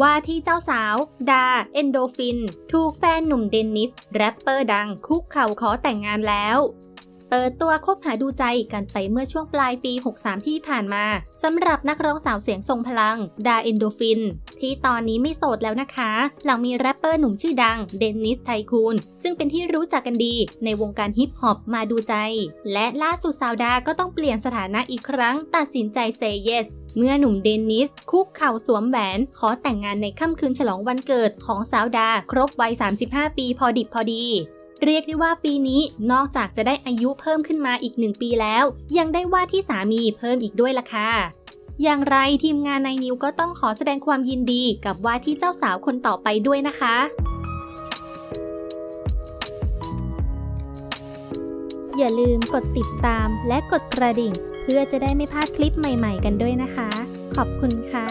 ว่าที่เจ้าสาวดาเอนโดฟิน ถูกแฟนหนุ่มเดนนิส แรปเปอร์ดังคุกเข่าขอแต่งงานแล้ว เปิดตัวคบหาดูใจกันไปเมื่อช่วงปลายปี 63 ที่ผ่านมาสำหรับนักร้องสาวเสียงทรงพลัง ดาเอนโดฟิน ที่ตอนนี้ไม่โสดแล้วนะคะ หลังมีแรปเปอร์หนุ่มชื่อดัง เดนนิสไทคูนซึ่งเป็นที่รู้จักกันดีในวงการฮิปฮอปมาดูใจ และล่าสุดสาวดาก็ต้องเปลี่ยนสถานะอีกครั้ง ตัดสินใจเซเยสเมื่อหนุ่มเดนนิส คุกเข่าสวมแหวน ขอแต่งงานในค่ำคืนฉลองวันเกิดของสาวดา ครบวัย 35 ปีพอดิบพอดี เรียกได้ว่าปีนี้นอกจากจะได้อายุเพิ่มขึ้นมาอีกหนึ่งปีแล้ว ยังได้ว่าที่สามีเพิ่มอีกด้วยล่ะค่ะอย่างไรทีมงานในนิวก็ต้องขอแสดงความยินดีกับว่าที่เจ้าสาวคนต่อไปด้วยนะคะอย่าลืมกดติดตามและกดกระดิ่ง เพื่อจะได้ไม่พลาดคลิปใหม่ๆกันด้วยนะคะ ขอบคุณค่ะ